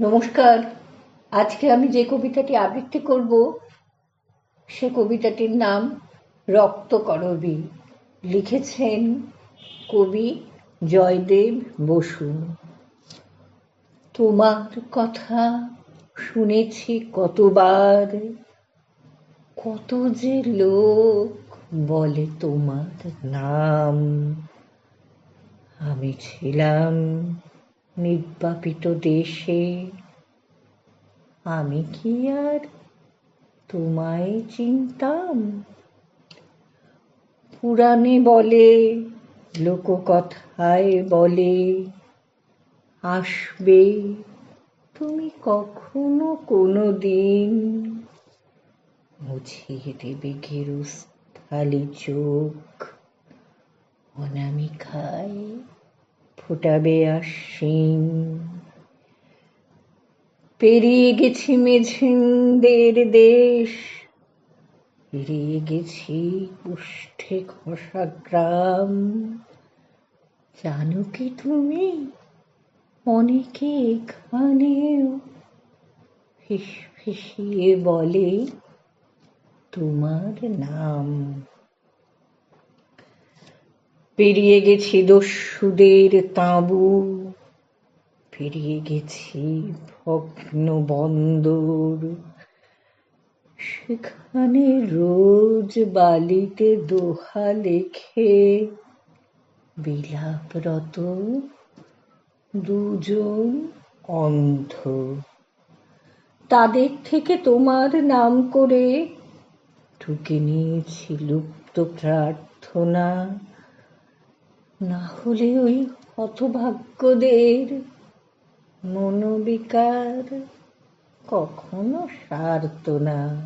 নমস্কার। আজকে আমি যে কবিতাটি আবৃত্তি করব, সে কবিতাটির নাম রক্তকরবী লিখেছেন কবি জয়দেব বসু। তোমার কথা শুনেছি কতবার, কত যে লোক বলে তোমার নাম। আমি ছিলাম নির্বাপিত দেশে, আমি কি আর তোমায় চিনতাম? পুরাণে বলে, লোককথায় বলে, আসবে তুমি কখনো কোনো দিন মুছিয়ে দেবে গেরুস্থালি চোখ অনামিকায়। ফোটাবে আশ্বিন। পেরিয়ে গেছি মেঝিনদের দেশ, পেরিয়ে গেছি উষ্ঠে ঘষা গ্রাম। জানো কি তুমি? অনেকে এখানেও ফিস ফিসিয়ে বলে, তোমার নাম পেরিয়ে গেছি দস্যুদের তাঁবু। পেরিয়ে গেছি ভগ্ন বন্দর সেখানে রোজ বালিতে দোহা লেখে। বিলাপরত দুজন অন্ধ। তাদের থেকে তোমার নাম করে ঢুকে নিয়েছি লুপ্ত প্রার্থনা। না হলে ওই হতভাগ্যদের মনোবিকার কখনো সারত না।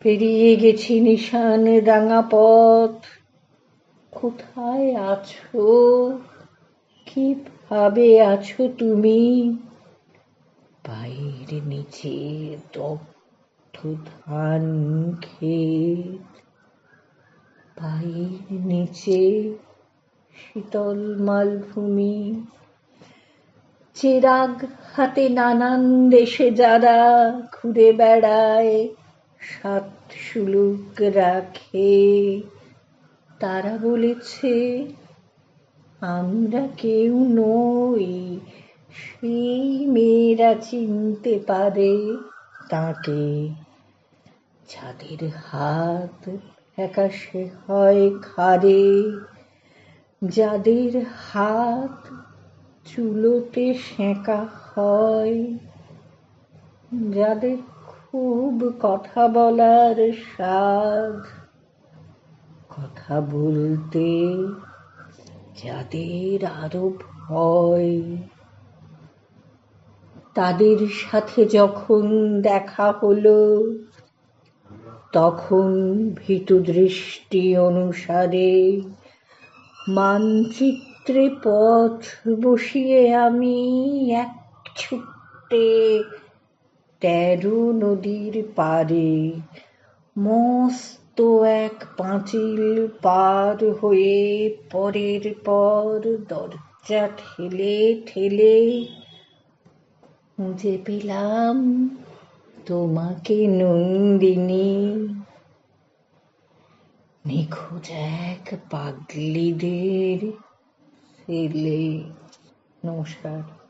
পেরিয়ে গেছি নিশান রাঙা পথ। কোথায় আছো? কীভাবে আছো তুমি? পায়ের নিচে দগ্ধ ধান ক্ষেত পায়ের নিচে শীতল মালভূমি, চেরাগ হাতে নানান দেশে যারা ঘুরে বেড়ায়, সাত সুলুক রাখে। তারা বলেছে, আমরা কেউ নই, সেই মেয়েরা চিনতে পারে তাকে। যাদের হাত ফ্যাকাশে হয় ঘাড়ে। যাদের হাত চুলোতে সেঁকা হয়, যাদের খুব কথা বলার স্বাদ, কথা বলতে যাদের আরও ভয় তাদের সাথে যখন দেখা হলো তখন ভীতু দৃষ্টি অনুসারে মানচিত্রে পথ বসিয়ে আমি এক ছুটে তেরো নদীর পারে মস্ত এক পাঁচিল পার হয়ে পরের পর দরজা ঠেলে ঠেলে খুঁজে পেলাম তোমাকে নন্দিনী। নিখোঁজ এক পাগলিদের ছেলে। নমস্কার।